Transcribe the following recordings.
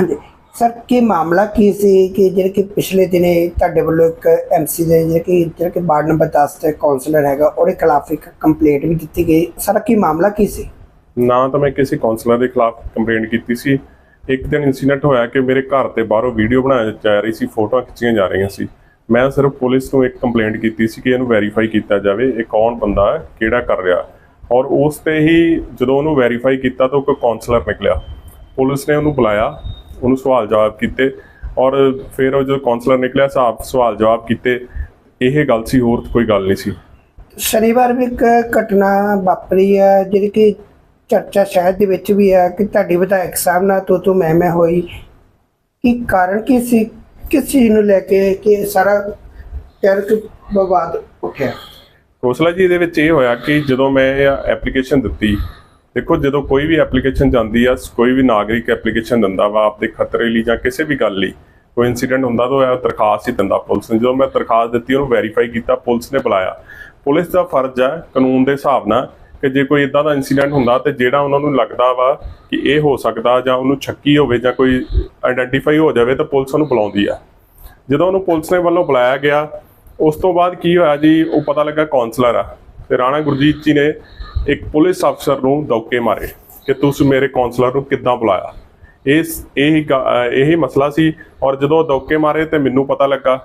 ਹਾਂਜੀ। ਸਰ, ਕੀ ਮਾਮਲਾ ਕੀ ਸੀ ਕਿ ਜਿਹੜੇ ਕਿ ਪਿਛਲੇ ਦਿਨੇ ਤੁਹਾਡੇ ਵੱਲੋਂ ਇੱਕ ਐਮਸੀ ਦੇ ਜਿਹੜੇ ਕਿ ਜਿਹੜੇ ਕਿ ਵਾਰਡ ਨੰਬਰ 10 ਤੇ ਕਾਉਂਸਲਰ ਹੈਗਾ, ਉਹਦੇ ਖਿਲਾਫ ਇੱਕ ਕੰਪਲੇਂਟ ਵੀ ਦਿੱਤੀ ਗਈ। ਸਰ ਕੀ ਮਾਮਲਾ ਕੀ ਸੀ? ਨਾ ਤਾਂ ਮੈਂ ਕਿਸੇ ਕਾਉਂਸਲਰ ਦੇ ਖਿਲਾਫ ਕੰਪਲੇਂਟ ਕੀਤੀ ਸੀ। ਇੱਕ ਦਿਨ ਇਨਸੀਡੈਂਟ ਹੋਇਆ ਕਿ ਮੇਰੇ ਘਰ ਤੇ ਬਾਹਰੋਂ ਵੀਡੀਓ ਬਣਾਇਆ ਜਾ ਰਹੀ ਸੀ, ਫੋਟੋਆਂ ਖਿੱਚੀਆਂ ਜਾ ਰਹੀਆਂ ਸੀ। ਮੈਂ ਸਿਰਫ ਪੁਲਿਸ ਨੂੰ ਇੱਕ ਕੰਪਲੇਂਟ ਕੀਤੀ ਸੀ ਕਿ ਇਹਨੂੰ ਵੈਰੀਫਾਈ ਕੀਤਾ ਜਾਵੇ, ਇਹ ਕੌਣ ਬੰਦਾ ਹੈ, ਕਿਹੜਾ ਕਰ ਰਿਹਾ। ਔਰ ਉਸ ਤੇ ਹੀ ਜਦੋਂ ਉਹਨੂੰ ਵੈਰੀਫਾਈ ਕੀਤਾ ਤਾਂ ਉਹ ਕੋਈ ਕਾਉਂਸਲਰ ਨਿਕਲਿਆ। ਪੁਲਿਸ ਨੇ ਉਹਨੂੰ ਬੁਲਾਇਆ। ਉਹਨੂੰ ਸਵਾਲ ਜਵਾਬ ਕੀਤੇ ਔਰ ਫਿਰ ਉਹ ਜਦੋਂ ਕਾਉਂਸਲਰ ਨਿਕਲਿਆ ਸਾਬ ਸਵਾਲ ਜਵਾਬ ਕੀਤੇ। ਇਹ ਗੱਲ ਸੀ ਹੋਰ ਕੋਈ ਗੱਲ ਨਹੀਂ ਸੀ। ਸ਼ਨੀਵਾਰ ਵੀ ਇੱਕ ਘਟਨਾ ਵਾਪਰੀ ਹੈ ਜਿਹੜੀ ਕਿ ਚਰਚਾ ਸ਼ਹਿਰ ਦੇ ਵਿੱਚ ਵੀ ਹੈ ਕਿ ਤੁਹਾਡੀ ਵਿਧਾਇਕ ਸਾਹਿਬ ਨਾਲ ਤੂੰ ਤੂੰ ਮੈਂ ਮੈਂ ਹੋਈ। ਕੀ ਕਾਰਨ ਕੀ ਸੀ? ਕਿਸ ਚੀਜ਼ ਨੂੰ ਲੈ ਕੇ ਕਿ ਸਾਰਾ ਕਹਿ ਕਿ ਵਿਵਾਦ ਉੱਠਿਆ? ਹੌਸਲਾ ਜੀ ਇਹਦੇ ਵਿੱਚ ਇਹ ਹੋਇਆ ਕਿ ਜਦੋਂ ਮੈਂ ਇਹ ਐਪਲੀਕੇਸ਼ਨ ਦਿੱਤੀ ਦੇਖੋ, ਜਦੋਂ ਕੋਈ ਵੀ ਐਪਲੀਕੇਸ਼ਨ ਜਾਂਦੀ ਆ, ਕੋਈ ਵੀ ਨਾਗਰਿਕ ਐਪਲੀਕੇਸ਼ਨ ਦਿੰਦਾ ਵਾ ਆਪਦੇ ਖਤਰੇ ਲਈ ਜਾਂ ਕਿਸੇ ਵੀ ਗੱਲ ਲਈ, ਕੋਈ ਇਨਸੀਡੈਂਟ ਹੁੰਦਾ ਤਾਂ ਉਹ ਦਰਖਾਸਤ ਹੀ ਦਿੰਦਾ ਪੁਲਿਸ ਨੂੰ। ਜਦੋਂ ਮੈਂ ਦਰਖਾਸਤ ਦਿੱਤੀ, ਉਹਨੂੰ ਵੈਰੀਫਾਈ ਕੀਤਾ, ਪੁਲਿਸ ਨੇ ਬੁਲਾਇਆ। ਪੁਲਿਸ ਦਾ ਫਰਜ਼ ਹੈ ਕਾਨੂੰਨ ਦੇ ਹਿਸਾਬ ਨਾਲ ਕਿ ਜੇ ਕੋਈ ਇਦਾਂ ਦਾ ਇਨਸੀਡੈਂਟ ਹੁੰਦਾ ਤੇ ਜਿਹੜਾ ਉਹਨਾਂ ਨੂੰ ਲੱਗਦਾ ਵਾ ਕਿ ਇਹ ਹੋ ਸਕਦਾ ਜਾਂ ਉਹਨੂੰ ਛੱਕੀ ਹੋਵੇ ਜਾਂ ਕੋਈ ਆਇਡੈਂਟੀਫਾਈ ਹੋ ਜਾਵੇ ਤਾਂ ਪੁਲਿਸ ਉਹਨੂੰ ਬੁਲਾਉਂਦੀ ਆ। ਜਦੋਂ ਉਹਨੂੰ ਪੁਲਿਸ ਨੇ ਵੱਲੋਂ ਬੁਲਾਇਆ ਗਿਆ, ਉਸ ਤੋਂ ਬਾਅਦ ਕੀ ਹੋਇਆ ਜੀ? ਉਹ ਪਤਾ ਲੱਗਾ ਕਾਉਂਸਲਰ ਆ ਤੇ ਰਾਣਾ ਗੁਰਜੀਤ ਜੀ ਨੇ ਇੱਕ ਪੁਲਿਸ ਅਫਸਰ ਨੂੰ ਦੌਕੇ ਮਾਰੇ ਕਿ ਤੁਸੀਂ ਮੇਰੇ ਕਾਉਂਸਲਰ ਨੂੰ ਕਿੱਦਾਂ ਬੁਲਾਇਆ? ਇਸ ਇਹ ਇਹ ਮਸਲਾ ਸੀ ਔਰ ਜਦੋਂ ਦੌਕੇ ਮਾਰੇ ਤੇ ਮੈਨੂੰ ਪਤਾ ਲੱਗਾ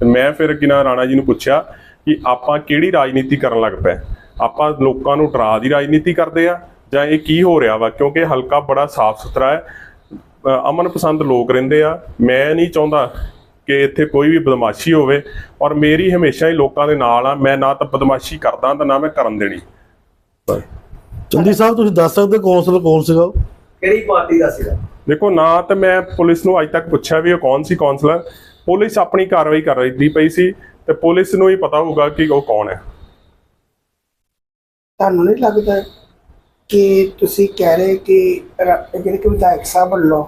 ਤੇ ਮੈਂ ਫਿਰ ਕਿਨਾ ਰਾਣਾ ਜੀ ਨੂੰ ਪੁੱਛਿਆ ਕਿ ਆਪਾਂ ਕਿਹੜੀ ਰਾਜਨੀਤੀ ਕਰਨ ਲੱਗ ਪਏ? ਆਪਾਂ ਲੋਕਾਂ ਨੂੰ ਡਰਾ ਦੀ ਰਾਜਨੀਤੀ ਕਰਦੇ ਆ ਜਾਂ ਇਹ ਕੀ ਹੋ ਰਿਹਾ ਵਾ? ਕਿਉਂਕਿ ਹਲਕਾ ਬੜਾ ਸਾਫ਼ ਸੁਥਰਾ ਹੈ। ਅ, ਅਮਨ ਪਸੰਦ ਲੋਕ ਰਹਿੰਦੇ ਆ। ਮੈਂ ਨਹੀਂ ਚਾਹੁੰਦਾ ਕਿ ਇੱਥੇ ਕੋਈ ਵੀ ਬਦਮਾਸ਼ੀ ਹੋਵੇ ਔਰ ਮੇਰੀ ਹਮੇਸ਼ਾ ਹੀ ਲੋਕਾਂ ਦੇ ਨਾਲ ਆ। ਮੈਂ ਨਾ ਤਾਂ ਬਦਮਾਸ਼ੀ ਕਰਦਾ ਤਾਂ ਨਾ ਮੈਂ ਕਰਨ ਦੇਣੀ। ਚੰਦੀ ਸਾਹਿਬ ਤੁਸੀਂ ਦੱਸ ਸਕਦੇ ਹੋ ਕੌਂਸਲਰ ਕੌਣ ਸੀਗਾ ਉਹ? ਕਿਹੜੀ ਪਾਰਟੀ ਦਾ ਸੀਗਾ? ਦੇਖੋ ਨਾ ਤਾਂ ਮੈਂ ਪੁਲਿਸ ਨੂੰ ਅੱਜ ਤੱਕ ਪੁੱਛਿਆ ਵੀ ਉਹ ਕੌਣ ਸੀ ਕਾਉਂਸਲਰ ਪੁਲਿਸ ਆਪਣੀ ਕਾਰਵਾਈ ਕਰ ਰਹੀ ਪਈ ਸੀ ਤੇ ਪੁਲਿਸ ਨੂੰ ਹੀ ਪਤਾ ਹੋਊਗਾ ਕਿ ਉਹ ਕੌਣ ਹੈ। ਤੁਹਾਨੂੰ ਨਹੀਂ ਲੱਗਦਾ ਕਿ ਤੁਸੀਂ ਕਹਿ ਰਹੇ ਕਿ ਰ- ਜਿਹੜੇ ਕਿ ਵਿਧਾਇਕ ਸਾਹਿਬ ਵੱਲੋਂ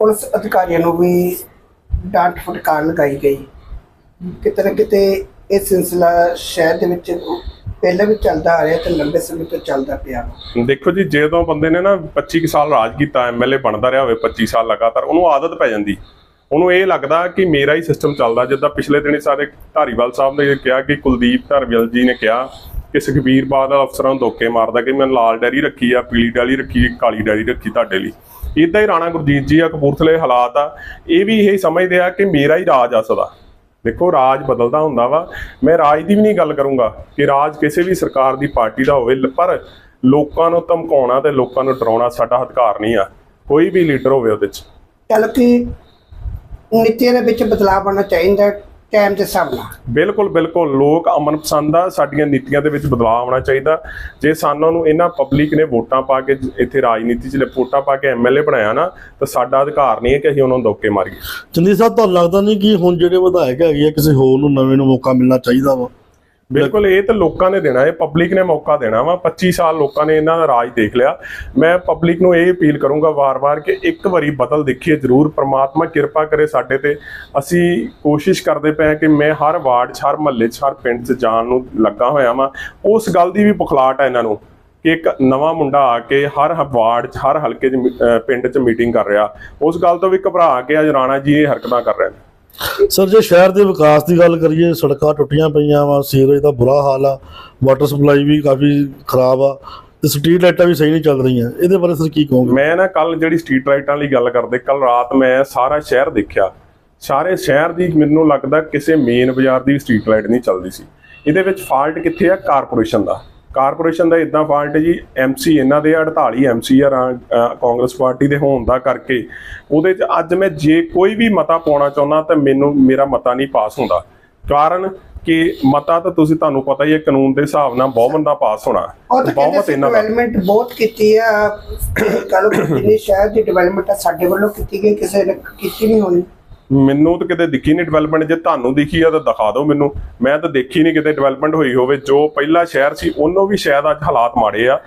ਪੁਲਿਸ ਅਧਿਕਾਰੀਆਂ ਨੂੰ ਵੀ ਡਾਂਟ ਫਟਕਾਰ ਲਗਾਈ ਗਈ? ਕਿਤੇ ਨਾ ਕਿਤੇ ਇਹ ਸਿਲਸਿਲਾ ਸ਼ਹਿਰ ਦੇ ਵਿੱਚ ਪਹਿਲਾਂ ਵੀ ਚੱਲਦਾ ਆ ਰਿਹਾ ਤੇ ਲੰਬੇ ਸਮੇਂ ਤੋਂ ਚੱਲਦਾ ਪਿਆ ਦੇਖੋ ਜੀ, ਜਦੋਂ ਬੰਦੇ ਨੇ ਨਾ 25 ਕੁ ਸਾਲ ਰਾਜ ਕੀਤਾ ਐਮਐਲਏ ਬਣਦਾ ਰਿਹਾ ਹੋਵੇ 25 ਸਾਲ ਲਗਾਤਾਰ, ਉਹਨੂੰ ਆਦਤ ਪੈ ਜਾਂਦੀ। ਉਹਨੂੰ ਇਹ ਲੱਗਦਾ ਕਿ ਮੇਰਾ ਹੀ ਸਿਸਟਮ ਚੱਲਦਾ, ਜਿੱਦਾਂ ਪਿਛਲੇ ਦਿਨੀ ਸਾਰੇ ਧਾਰੀਵਾਲ ਸਾਹਿਬ ਨੇ ਕਿਹਾ ਕਿ ਕੁਲਦੀਪ ਧਾਰੀਵਾਲ ਜੀ ਨੇ ਕਿਹਾ ਕਿ ਸੁਖਬੀਰ ਬਾਦਲ ਅਫਸਰਾਂ ਨੂੰ ਧੋਕੇ ਮਾਰਦਾ ਕਿ ਮੈਂ ਲਾਲ ਡੈਰੀ ਰੱਖੀ ਆ, ਪੀਲੀ ਡੈਰੀ ਰੱਖੀ, ਕਾਲੀ ਡੈਰੀ ਰੱਖੀ ਤੁਹਾਡੇ ਲਈ। ਇਦਾਂ ਹੀ ਰਾਣਾ ਗੁਰਜੀਤ ਜੀ ਆ, ਕਪੂਰਥਲੇ ਹਾਲਾਤ ਆ। ਇਹ ਵੀ ਇਹ ਸਮਝਦੇ ਆ ਕਿ ਮੇਰਾ ਹੀ ਰਾਜ ਆ ਸਦਾ। ਦੇਖੋ, ਰਾਜ ਬਦਲਦਾ ਹੁੰਦਾ ਵਾ। ਮੈਂ ਰਾਜ ਦੀ ਵੀ ਨਹੀਂ ਗੱਲ ਕਰੂੰਗਾ ਕਿ ਰਾਜ ਕਿਸੇ ਵੀ ਸਰਕਾਰ ਦੀ ਪਾਰਟੀ ਦਾ ਹੋਵੇ ਪਰ ਲੋਕਾਂ ਨੂੰ ਧਮਕਾਉਣਾ ਤੇ ਲੋਕਾਂ ਨੂੰ ਡਰਾਉਣਾ ਸਾਡਾ ਅਧਿਕਾਰ ਨਹੀਂ ਆ। ਕੋਈ ਵੀ ਲੀਡਰ ਹੋਵੇ ਉਹਦੇ 'ਚ। ਚੱਲ ਕਿ ਨੀਤੀਆਂ ਦੇ ਵਿੱਚ ਬਦਲਾਅ ਆਉਣਾ ਚਾਹੀਦਾ ਟਾਈਮ ਦੇ ਹਿਸਾਬ ਨਾਲ। ਬਿਲਕੁਲ ਬਿਲਕੁਲ। ਲੋਕ ਅਮਨ ਪਸੰਦ ਆ ਸਾਡੀਆਂ ਨੀਤੀਆਂ ਦੇ ਵਿੱਚ ਬਦਲਾਅ ਆਉਣਾ ਚਾਹੀਦਾ। ਜੇ ਸਾਨੂੰ ਨੂੰ ਇਹਨਾਂ ਪਬਲਿਕ ਨੇ ਵੋਟਾਂ ਪਾ ਕੇ ਇੱਥੇ ਰਾਜਨੀਤੀ 'ਚ ਵੋਟਾਂ ਪਾ ਕੇ ਐਮਐਲਏ ਬਣਾਇਆ ਨਾ ਤਾਂ ਸਾਡਾ ਅਧਿਕਾਰ ਨਹੀਂ ਹੈ ਕਿ ਅਸੀਂ ਉਹਨਾਂ ਨੂੰ ਧੋਕੇ ਮਾਰੀਏ। ਚੰਦੀ ਸਾਹਿਬ ਤੁਹਾਨੂੰ ਲੱਗਦਾ ਨਹੀਂ ਕਿ ਹੁਣ ਜਿਹੜੇ ਵਿਧਾਇਕ ਹੈਗੇ ਆ ਕਿਸੇ ਹੋਰ ਨੂੰ ਨਵੇਂ ਨੂੰ ਮੌਕਾ ਮਿਲਣਾ ਚਾਹੀਦਾ ਵਾ? ਬਿਲਕੁਲ, ਇਹ ਤਾਂ ਲੋਕਾਂ ਨੇ ਦੇਣਾ ਹੈ ਪਬਲਿਕ ਨੇ ਮੌਕਾ ਦੇਣਾ ਵਾ। 25 ਸਾਲ ਲੋਕਾਂ ਨੇ ਇਹਨਾਂ ਦਾ ਰਾਜ ਦੇਖ ਲਿਆ। ਮੈਂ ਪਬਲਿਕ ਨੂੰ ਇਹ ਅਪੀਲ ਕਰੂੰਗਾ ਵਾਰ-ਵਾਰ ਕਿ ਇੱਕ ਵਾਰੀ ਬਦਲ ਦੇਖੀਏ ਜ਼ਰੂਰ। ਪ੍ਰਮਾਤਮਾ ਕਿਰਪਾ ਕਰੇ ਸਾਡੇ ਤੇ। ਅਸੀਂ ਕੋਸ਼ਿਸ਼ ਕਰਦੇ ਪਏ ਹਾਂ ਕਿ ਮੈਂ ਹਰ ਵਾਰਡ 'ਚ, ਹਰ ਮਹੱਲੇ 'ਚ, ਹਰ ਪਿੰਡ 'ਚ ਜਾਣ ਨੂੰ ਲੱਗਾ ਹੋਇਆ ਵਾਂ। ਉਸ ਗੱਲ ਦੀ ਵੀ ਪੁਖਲਾਟ ਹੈ ਇਹਨਾਂ ਨੂੰ ਕਿ ਇੱਕ ਨਵਾਂ ਮੁੰਡਾ ਆ ਕੇ ਹਰ ਵਾਰਡ 'ਚ, ਹਰ ਹਲਕੇ 'ਚ ਪਿੰਡ 'ਚ ਮੀਟਿੰਗ ਕਰ ਰਿਹਾ। ਉਸ ਗੱਲ ਤੋਂ ਵੀ ਘਬਰਾ ਕੇ ਅੱਜ ਰਾਣਾ ਜੀ ਇਹ ਹਰਕਤਾਂ ਕਰ ਰਹੇ ਨੇ। ਸਰ, ਜੇ ਸ਼ਹਿਰ ਦੇ ਵਿਕਾਸ ਦੀ ਗੱਲ ਕਰੀਏ, ਸੜਕਾਂ ਟੁੱਟੀਆਂ ਪਈਆਂ ਵਾ, ਸੀਵਰੇਜ ਦਾ ਬੁਰਾ ਹਾਲ ਆ, ਵਾਟਰ ਸਪਲਾਈ ਵੀ ਕਾਫੀ ਖਰਾਬ ਆ, ਤੇ ਸਟਰੀਟ ਲਾਈਟਾਂ ਵੀ ਸਹੀ ਨਹੀਂ ਚੱਲ ਰਹੀਆਂ। ਇਹਦੇ ਬਾਰੇ ਸਰ ਕੀ ਕਹੋਗੇ? ਮੈਂ ਨਾ ਕੱਲ ਜਿਹੜੀ ਸਟਰੀਟ ਲਾਈਟਾਂ ਲਈ ਗੱਲ ਕਰਦੇ ਕੱਲ ਰਾਤ ਮੈਂ ਸਾਰਾ ਸ਼ਹਿਰ ਦੇਖਿਆ। ਸਾਰੇ ਸ਼ਹਿਰ ਦੀ ਮੈਨੂੰ ਲੱਗਦਾ ਕਿਸੇ ਮੇਨ ਬਾਜ਼ਾਰ ਦੀ ਸਟਰੀਟ ਲਾਈਟ ਨਹੀਂ ਚੱਲਦੀ ਸੀ। ਇਹਦੇ ਵਿੱਚ ਫਾਲਟ ਕਿੱਥੇ ਆ? ਕਾਰਪੋਰੇਸ਼ਨ ਦਾ। ਕਾਰਪੋਰੇਸ਼ਨ ਦਾ ਇਦਾਂ ਫਾਲਟ ਜੀ ਐਮਸੀ ਇਹਨਾਂ ਦੇ 48 ਐਮਸੀ ਆ ਕਾਂਗਰਸ ਪਾਰਟੀ ਦੇ ਹੋਣ ਦਾ ਕਰਕੇ। ਉਹਦੇ 'ਚ ਅੱਜ ਮੈਂ ਜੇ ਕੋਈ ਵੀ ਮਤਾ ਪਾਉਣਾ ਚਾਹੁੰਦਾ ਤਾਂ ਮੈਨੂੰ ਮੇਰਾ ਮਤਾ ਨਹੀਂ ਪਾਸ ਹੁੰਦਾ। ਕਾਰਨ ਕਿ ਮਤਾ ਤਾਂ ਤੁਸੀਂ ਤੁਹਾਨੂੰ ਪਤਾ ਹੀ ਹੈ ਕਾਨੂੰਨ ਦੇ ਹਿਸਾਬ ਨਾਲ ਬਹੁਮਤ ਦਾ ਪਾਸ ਹੋਣਾ। ਬਹੁਮਤ ਇਹਨਾਂ ਦਾ। ਡਿਵੈਲਪਮੈਂਟ ਬਹੁਤ ਕੀਤੀ ਆ। ਕੱਲ ਜਿੰਨੀ ਸ਼ਹਿਰ ਦੀ ਡਿਵੈਲਪਮੈਂਟ ਸਾਡੇ ਵੱਲੋਂ ਕੀਤੀ ਗਈ ਕਿਸੇ ਨੇ ਕੀਤੀ ਨਹੀਂ ਹੋਣੀ। ਮੈਨੂੰ ਤਾਂ ਕਿਤੇ ਦਿਖੀ ਨਹੀਂ ਡਿਵੈਲਪਮੈਂਟ ਜੇ ਤੁਹਾਨੂੰ ਦਿਖੀ ਆ ਤਾਂ ਦਿਖਾ ਦਿਓ ਮੈਨੂੰ। ਮੈਂ ਤਾਂ ਦੇਖੀ ਨਹੀਂ ਕਿਤੇ ਡਿਵੈਲਪਮੈਂਟ ਹੋਈ ਹੋਵੇ। ਜੋ ਪਹਿਲਾ ਸ਼ਹਿਰ ਸੀ, ਉਹਨੂੰ ਵੀ ਸ਼ਾਇਦ ਅੱਜ ਹਾਲਾਤ ਮਾੜੇ ਆ।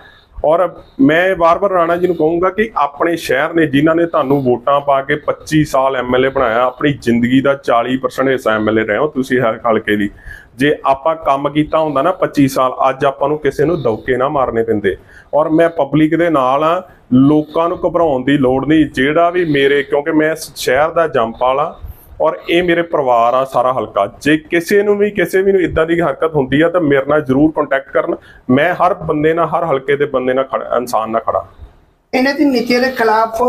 ਔਰ ਮੈਂ ਵਾਰ-ਵਾਰ ਰਾਣਾ ਜੀ ਨੂੰ ਕਹੂੰਗਾ ਕਿ ਆਪਣੇ ਸ਼ਹਿਰ ਨੇ ਜਿਨ੍ਹਾਂ ਨੇ ਤੁਹਾਨੂੰ ਵੋਟਾਂ ਪਾ ਕੇ 25 ਸਾਲ ਐਮਐਲਏ ਬਣਾਇਆ, ਆਪਣੀ ਜ਼ਿੰਦਗੀ ਦਾ 40% ਹਿੱਸਾ ਐਮਐਲਏ ਰਹੇ ਹੋ ਤੁਸੀਂ ਹਰ ਹਲਕੇ ਦੀ। ਜੇ ਆਪਾਂ ਕੰਮ ਕੀਤਾ ਹੁੰਦਾ ਨਾ 25 ਸਾਲ, ਅੱਜ ਆਪਾਂ ਨੂੰ ਕਿਸੇ ਨੂੰ ਦੌਕੇ ਨਾ ਮਾਰਨੇ ਪੈਂਦੇ। ਔਰ ਮੈਂ ਪਬਲਿਕ ਦੇ ਨਾਲ ਆ ਲੋਕਾਂ ਨੂੰ ਘਬਰਾਉਣ ਦੀ ਲੋੜ ਨਹੀਂ। ਜਿਹੜਾ ਵੀ ਮੇਰੇ, ਕਿਉਂਕਿ ਮੈਂ ਸ਼ਹਿਰ ਦਾ ਜੰਪਾਲ ਆ ਔਰ ਇਹ ਮੇਰੇ ਪਰਿਵਾਰ ਆ ਸਾਰਾ ਹਲਕਾ। ਜੇ ਕਿਸੇ ਨੂੰ ਵੀ ਕਿਸੇ ਵੀ ਨੂੰ ਇਦਾਂ ਦੀ ਹਰਕਤ ਹੁੰਦੀ ਆ ਤਾਂ ਮੇਰੇ ਨਾਲ ਜਰੂਰ ਕੰਟੈਕਟ ਕਰਨ। ਮੈਂ ਹਰ ਬੰਦੇ ਨਾਲ ਹਰ ਹਲਕੇ ਦੇ ਬੰਦੇ ਨਾਲ ਖੜਾ ਇਨਸਾਨ ਨਾਲ ਖੜਾ। ਇਹਨਾਂ ਦੀ ਨੀਤੀ ਦੇ ਖਿਲਾਫ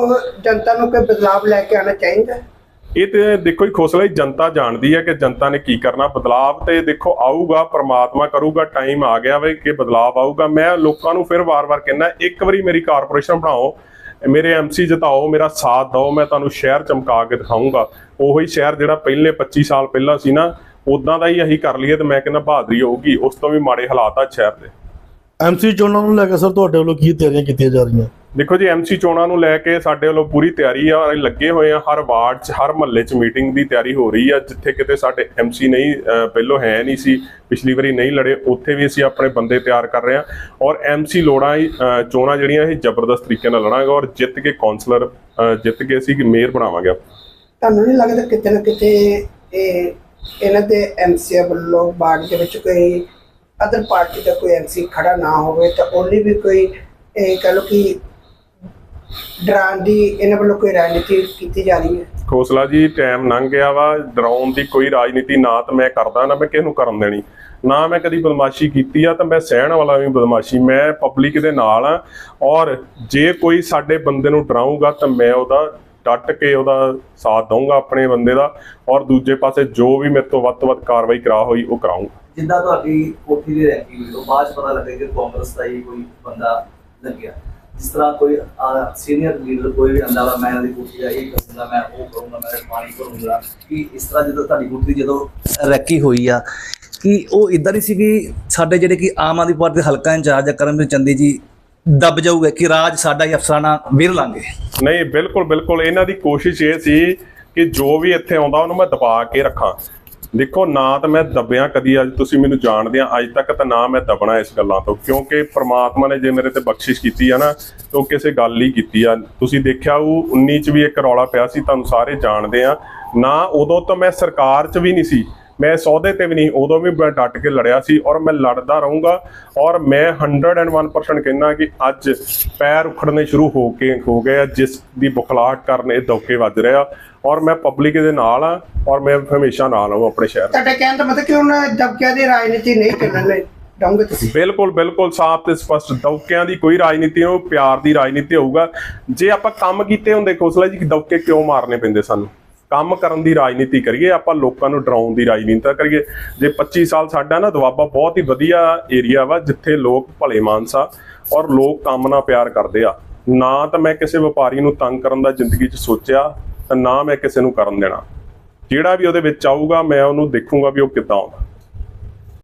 ਜਨਤਾ ਨੂੰ ਕੋਈ ਬਦਲਾਵ ਲੈ ਕੇ ਆਉਣਾ ਚਾਹੀਦਾ। ਇਹ ਤੇ ਦੇਖੋ ਹੀ ਖੋਸਲਾ ਹੀ ਜਨਤਾ ਜਾਣਦੀ ਹੈ ਕਿ ਜਨਤਾ ਨੇ ਕੀ ਕਰਨਾ। ਬਦਲਾਵ ਤੇ ਦੇਖੋ ਆਊਗਾ ਪ੍ਰਮਾਤਮਾ ਕਰੂਗਾ ਟਾਈਮ ਆ ਗਿਆ ਵੇ ਕਿ ਬਦਲਾਵ ਆਊਗਾ। ਮੈਂ ਲੋਕਾਂ ਨੂੰ ਫਿਰ ਵਾਰ-ਵਾਰ ਕਹਿੰਦਾ ਇੱਕ ਵਾਰੀ ਮੇਰੀ ਕਾਰਪੋਰੇਸ਼ਨ ਬਣਾਓ। ਮੇਰੇ ਐਮਸੀ ਜਿਤਾਓ, ਮੇਰਾ ਸਾਥ ਦਿਓ, ਮੈਂ ਤੁਹਾਨੂੰ ਸ਼ਹਿਰ ਚਮਕਾ ਕੇ ਦਿਖਾਊਂਗਾ। ਉਹੀ ਸ਼ਹਿਰ ਜਿਹੜਾ ਪਹਿਲੇ 25 ਸਾਲ ਪਹਿਲਾਂ ਸੀ ਨਾ ਉਦਾਂ ਦਾ ਹੀ ਅਸੀਂ ਕਰ ਲਈਏ ਤੇ ਮੈਂ ਕਹਿੰਦਾ ਬਹਾਦਰੀ ਹੋਊਗੀ। ਉਸ ਤੋਂ ਵੀ ਮਾੜੇ ਹਾਲਾਤ ਆ ਸ਼ਹਿਰ ਦੇ। ਐਮਸੀ ਚੋਣਾਂ ਨੂੰ ਲੈ ਕੇ ਸਰ ਤੁਹਾਡੇ ਵੱਲੋਂ ਕੀ ਤਿਆਰੀਆਂ ਕੀਤੀਆਂ ਜਾ ਰਹੀਆਂ? ਦੇਖੋ ਜੀ ਐਮਸੀ ਚੋਣਾਂ ਨੂੰ ਲੈ ਕੇ ਸਾਡੇ ਵੱਲੋਂ ਪੂਰੀ ਤਿਆਰੀ ਆ ਅਸੀਂ ਲੱਗੇ ਹੋਏ ਆ, ਹਰ ਵਾਰਡ 'ਚ, ਹਰ ਮਹੱਲੇ 'ਚ ਮੀਟਿੰਗ ਦੀ ਤਿਆਰੀ ਹੋ ਰਹੀ ਆ, ਜਿੱਥੇ ਕਿਤੇ ਸਾਡੇ ਐਮਸੀ ਨਹੀਂ ਪਹਿਲੋਂ ਹੈ ਨਹੀਂ ਸੀ, ਪਿਛਲੀ ਵਾਰੀ ਨਹੀਂ ਲੜੇ, ਉੱਥੇ ਵੀ ਅਸੀਂ ਆਪਣੇ ਬੰਦੇ ਤਿਆਰ ਕਰ ਰਹੇ ਆ ਔਰ ਐਮਸੀ ਲੋੜਾਂ ਚੋਣਾਂ ਜਿਹੜੀਆਂ ਇਹ ਜ਼ਬਰਦਸਤ ਤਰੀਕੇ ਨਾਲ ਲੜਾਂਗੇ ਔਰ ਜਿੱਤ ਕੇ ਕਾਉਂਸਲਰ ਜਿੱਤ ਕੇ ਅਸੀਂ ਮੇਅਰ ਬਣਾਵਾਂਗੇ ਤੁਹਾਨੂੰ ਨਹੀਂ ਲੱਗਦਾ ਕਿਤੇ ਨਾ ਕਿਤੇ ਇਹ, ਇਹਨਾਂ ਦੇ ਐਮਸੀ ਵੱਲੋਂ ਬਾਗ ਦੇ ਵਿੱਚ ਕੋਈ ਅਦਰ ਪਾਰਟੀ ਦਾ ਕੋਈ ਐਮਸੀ ਖੜਾ ਨਾ ਹੋਵੇ, ਤਾਂ ਉਹਨੇ ਵੀ ਕੋਈ, ਇਹ ਕਹ ਲਓ ਕਿ ਡਰਾਉਣ ਦੀ ਇਹਨਾਂ ਵੱਲੋਂ ਕੋਈ ਰਣਨੀਤੀ ਕੀਤੀ ਜਾ ਰਹੀ ਹੈ? ਖੋਸਲਾ ਜੀ ਟਾਈਮ ਲੰਘ ਗਿਆ ਵਾ ਡਰਾਉਣ ਦੀ ਕੋਈ ਰਾਜਨੀਤੀ ਨਾ ਤਾਂ ਮੈਂ ਕਰਦਾ ਨਾ ਮੈਂ ਕਿਸੇ ਨੂੰ ਕਰਨ ਦੇਣੀ। ਨਾ ਮੈਂ ਕਦੀ ਬਦਮਾਸ਼ੀ ਕੀਤੀ ਆ ਤਾਂ ਮੈਂ ਸਹਿਣ ਵਾਲਾ ਵੀ ਬਦਮਾਸ਼ੀ ਮੈਂ ਪਬਲਿਕ ਦੇ ਨਾਲ ਆ ਔਰ ਜੇ ਕੋਈ ਸਾਡੇ ਬੰਦੇ ਨੂੰ ਡਰਾਊਗਾ ਤਾਂ ਮੈਂ ਉਹਦਾ ਡਟ ਕੇ ਉਹਦਾ ਸਾਥ ਦਊਂਗਾ ਆਪਣੇ ਬੰਦੇ ਦਾ ਔਰ ਦੂਜੇ ਪਾਸੇ ਜੋ ਵੀ ਮੇਰੇ ਤੋਂ ਵੱਧ ਤੋਂ ਵੱਧ ਕਾਰਵਾਈ ਕਰਾ ਹੋਈ ਉਹ ਕਰਾਊਂਗਾ। ਜਿੱਦਾਂ ਤੁਹਾਡੀ ਕੋਠੀ ਦੀ ਰੈਂਕਿੰਗ ਹੋਈ ਉਹ ਬਾਅਦ 'ਚ ਪਤਾ ਲੱਗਾ ਕਿ ਕਾਂਗਰਸ ਦਾ ਹੀ ਕੋਈ ਬੰਦਾ ਲੱਗਿਆ। ਜਿਸ ਤਰ੍ਹਾਂ ਕੋਈ ਸੀਨੀਅਰ ਲੀਡਰ ਕੋਈ ਵੀ ਆਂਦਾ ਵਾ, ਮੈਂ ਇਹਦੀ ਕੋਠੀ ਦਾ ਇਹ ਕਰੂੰਗਾ ਮੈਂ ਉਹ ਕਰੂੰਗਾ, ਮੈਂ ਪਾਣੀ ਭਰੂੰਗਾ। ਕਿ ਇਸ ਤਰ੍ਹਾਂ ਜਦੋਂ ਤੁਹਾਡੀ ਕੋਠੀ ਦੀ ਜਦੋਂ ਰੈਕੀ ਹੋਈ ਆ, ਕਿ ਉਹ ਇਦਾਂ ਨਹੀਂ ਸੀ ਕਿ ਸਾਡੇ ਜਿਹੜੇ ਕਿ ਆਮ ਆਦਮੀ ਪਾਰਟੀ ਦੇ ਹਲਕਾ ਇੰਚਾਰਜ ਆ ਕਰਮਵੀਰ ਚੰਦੀ ਜੀ, ਦੱਬ ਜਾਊਗਾ ਕਿ ਰਾਜ ਸਾਡਾ ਹੀ ਅਫਸਰਾਨਾ ਵਿਰ ਲਾਂਗੇ। ਨਹੀਂ, ਬਿਲਕੁਲ ਬਿਲਕੁਲ। ਇਹਨਾਂ ਦੀ ਕੋਸ਼ਿਸ਼ ਇਹ ਸੀ ਕਿ ਜੋ ਵੀ ਇੱਥੇ ਆਉਂਦਾ, ਉਹਨੂੰ ਮੈਂ ਦਬਾ ਕੇ ਰੱਖਾਂ। ਦੇਖੋ, ਨਾ ਤਾਂ ਮੈਂ ਦਬਿਆ ਕਦੀ ਅੱਜ, ਤੁਸੀਂ ਮੈਨੂੰ ਜਾਣਦੇ ਆ, ਅੱਜ ਤੱਕ ਤਾਂ ਨਾ ਮੈਂ ਦਬਣਾ ਇਸ ਗੱਲਾਂ ਤੋਂ, ਕਿਉਂਕਿ ਪ੍ਰਮਾਤਮਾ ਨੇ ਜੇ ਮੇਰੇ ਤੇ ਬਖਸ਼ਿਸ਼ ਕੀਤੀ ਆ ਨਾ, ਤਾਂ ਉਹ ਕਿਸੇ ਗੱਲ ਹੀ ਕੀਤੀ ਆ। ਤੁਸੀਂ ਦੇਖਿਆ ਉਹ 19 ਚ ਵੀ ਇੱਕ ਰੌਲਾ ਪਿਆ ਸੀ, ਤੁਹਾਨੂੰ ਸਾਰੇ ਜਾਣਦੇ ਆ। ਨਾ ਉਦੋਂ ਤਾਂ ਮੈਂ ਸਰਕਾਰ 'ਚ ਵੀ ਨਹੀਂ ਸੀ ਮੈਂ ਸੌਦੇ ਤੇ ਵੀ ਨਹੀਂ ਉਦੋਂ ਵੀ ਮੈਂ ਡਟ ਕੇ ਲੜਿਆ ਸੀ ਔਰ ਮੈਂ ਲੜਦਾ ਰਹੂੰਗਾ ਔਰ ਮੈਂ 101% ਕਹਿੰਦਾ ਕਿ ਅੱਜ ਪੈਰ ਉਖੜਨੇ ਸ਼ੁਰੂ ਹੋ ਕੇ ਹੋ ਗਏ ਆ ਜਿਸ ਦੀ ਬੁਖਲਾਹਟ ਕਾਰਨ ਇਹ ਦੌਕੇ ਵੱਜ ਰਿਹਾ ਔਰ ਮੈਂ ਪਬਲਿਕ ਦੇ ਨਾਲ ਆ ਔਰ ਮੈਂ ਹਮੇਸ਼ਾ ਨਾਲ ਹਾਂ ਆਪਣੇ ਸ਼ਹਿਰ ਤੁਹਾਡੇ ਕਹਿਣ ਦਾ ਮਤਲਬ ਕਿ ਉਹਨਾਂ ਦਬਕਿਆਂ ਦੀ ਰਾਜਨੀਤੀ ਨਹੀਂ ਚੱਲਣ ਦਊਂਗੇ ਤੁਸੀਂ? ਬਿਲਕੁਲ ਬਿਲਕੁਲ ਸਾਫ਼ ਤੇ ਸਪਸ਼ਟ ਦੌਕਿਆਂ ਦੀ ਕੋਈ ਰਾਜਨੀਤੀ ਨਹੀਂ ਉਹ ਪਿਆਰ ਦੀ ਰਾਜਨੀਤੀ ਹੋਊਗਾ। ਜੇ ਆਪਾਂ ਕੰਮ ਕੀਤੇ ਹੁੰਦੇ ਖੋਸਲਾ ਜੀ ਕਿ ਦੌਕੇ ਕਿਉਂ ਮਾਰਨੇ ਪੈਂਦੇ ਸਾਨੂੰ? ਕੰਮ ਕਰਨ ਦੀ ਰਾਜਨੀਤੀ ਕਰੀਏ, ਆਪਾਂ ਲੋਕਾਂ ਨੂੰ ਡਰਾਉਣ ਦੀ ਰਾਜਨੀਤੀ ਤਾਂ ਕਰੀਏ। ਜੇ 25 ਸਾਲ ਸਾਡਾ ਨਾ ਦੁਆਬਾ ਬਹੁਤ ਹੀ ਵਧੀਆ ਏਰੀਆ ਵਾ, ਜਿੱਥੇ ਲੋਕ ਭਲੇ ਮਾਨਸਾ ਔਰ ਲੋਕ ਕੰਮ ਨਾਲ ਪਿਆਰ ਕਰਦੇ ਆ। ਨਾ ਤਾਂ ਮੈਂ ਕਿਸੇ ਵਪਾਰੀ ਨੂੰ ਤੰਗ ਕਰਨ ਦਾ ਜ਼ਿੰਦਗੀ 'ਚ ਸੋਚਿਆ ਤੇ ਨਾ ਮੈਂ ਕਿਸੇ ਨੂੰ ਕਰਨ ਦੇਣਾ। ਜਿਹੜਾ ਵੀ ਉਹਦੇ ਵਿੱਚ ਆਊਗਾ, ਮੈਂ ਉਹਨੂੰ ਦੇਖੂੰਗਾ ਵੀ ਉਹ ਕਿੱਦਾਂ ਆਉਂਦਾ।